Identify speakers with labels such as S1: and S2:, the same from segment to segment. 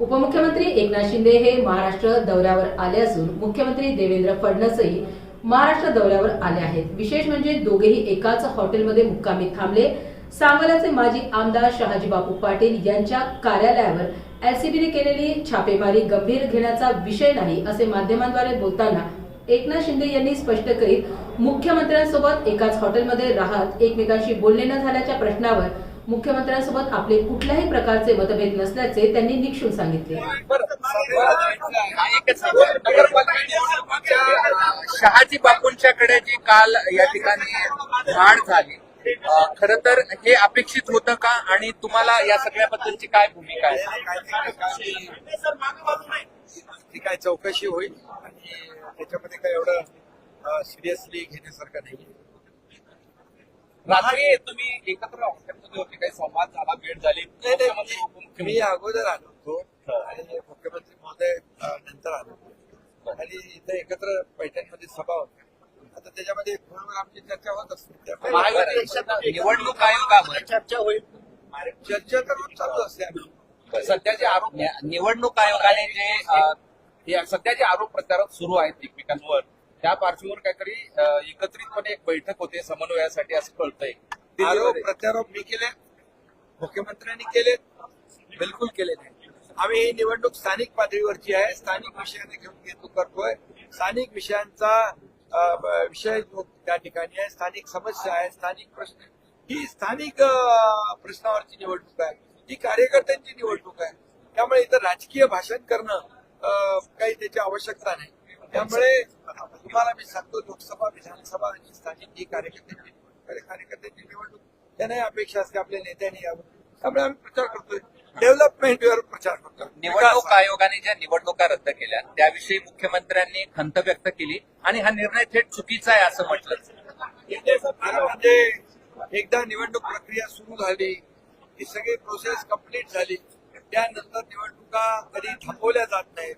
S1: उपमुख्यमंत्री एकनाथ शिंदे हे महाराष्ट्र दौऱ्यावर आले असून मुख्यमंत्री देवेंद्र फडणवीसही महाराष्ट्र दौऱ्यावर आले आहेत. विशेष म्हणजे दोघेही एकाच हॉटेलमध्ये मुक्कामी थांबले. सांगोल्याचे माजी आमदार शहाजी बापू पाटील यांच्या कार्यालयावर एलसीबीने केलेली छापेमारी गंभीर घेण्याचा विषय नाही असे माध्यमांद्वारे बोलताना एकनाथ शिंदे यांनी स्पष्ट करीत मुख्यमंत्र्यांसोबत एकाच हॉटेलमध्ये राहत एकमेकांशी बोलणे न झाल्याच्या प्रश्नावर मुख्यमंत्र्यांसोबत आपले कुठल्याही प्रकारचे मतभेद नसल्याचे त्यांनी निक्षून सांगितले.
S2: शहाजी बापूंच्याकडे जी काल या ठिकाणी वाढ झाली खर तर हे अपेक्षित होतं का? आणि तुम्हाला या सगळ्याबद्दलची काय भूमिका आहे?
S3: ती काय चौकशी होईल. आणि त्याच्यामध्ये काय एवढं सिरियसली घेण्यासारखं नाही
S2: रात्री तुम्ही एकत्र हॉटेलमध्ये होते काही संवाद झाला भेट झाली?
S3: नाही मी अगोदर आलो होतो आणि मुख्यमंत्री महोदय नंतर आलो होतो. आणि इथं एकत्र पैठणमध्ये सभा होती आता त्याच्यामध्ये फोनवर आमची चर्चा होत असते.
S2: निवडणूक आयोगावर
S3: चर्चा होईल. चर्चा तर चालू असते
S2: सध्याचे आरोप निवडणूक आयोगाने जे हे सध्याचे आरोप प्रत्यारोप सुरू आहेत एकमेकांवर. त्या पार्श्वभूमीवर काहीतरी एकत्रितपणे एक बैठक होते समन्वयासाठी असं कळतंय.
S3: आरोप. प्रत्यारोप मी केले मुख्यमंत्र्यांनी केले बिलकुल केले नाही. आम्ही ही निवडणूक स्थानिक पातळीवरची आहे. स्थानिक विषयाने घेऊन घेतो करतोय. स्थानिक विषयांचा विषय जो त्या ठिकाणी आहे. स्थानिक समस्या आहे स्थानिक प्रश्न. ही स्थानिक प्रश्नावरची निवडणूक आहे. ही कार्यकर्त्यांची निवडणूक आहे. त्यामुळे इथं राजकीय भाषण करणं काही त्याची आवश्यकता नाही. त्यामुळे तुम्हाला मी सांगतो लोकसभा विधानसभा आणि स्थानिक कार्यकर्त्यांची निवडणूक कार्यकर्त्यांची निवडणूक त्यांनाही अपेक्षा असते आपल्या नेत्यांनी यावं. त्यामुळे आम्ही प्रचार करतोय. डेव्हलपमेंटवर प्रचार करतोय.
S2: निवडणूक आयोगाने ज्या निवडणुका रद्द केल्या त्याविषयी मुख्यमंत्र्यांनी खंत व्यक्त केली आणि हा निर्णय थेट चुकीचा आहे असं म्हटलं.
S3: म्हणजे एकदा निवडणूक प्रक्रिया सुरू झाली ही सगळी प्रोसेस कंप्लीट झाली. त्यानंतर निवडणुका कधी थांबवल्या जात नाहीत.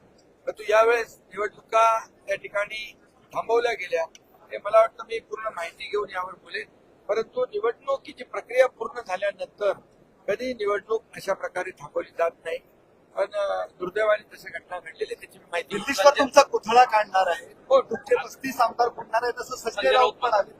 S3: परंतु यावेळेस निवडणुका त्या ठिकाणी थांबवल्या गेल्या. हे मला वाटतं मी पूर्ण माहिती घेऊन यावर बोलेन. परंतु निवडणुकीची प्रक्रिया पूर्ण झाल्यानंतर कधी निवडणूक अशा प्रकारे थांबवली जात नाही. पण दुर्दैवाने तशा घटना घडलेल्या त्याची मी माहिती
S4: नितीशवर तुमचा पुतळा काढणार आहे? हो. तुमचे पस्तीस आमदार फुटणार आहे तसं संजय राऊत पण आले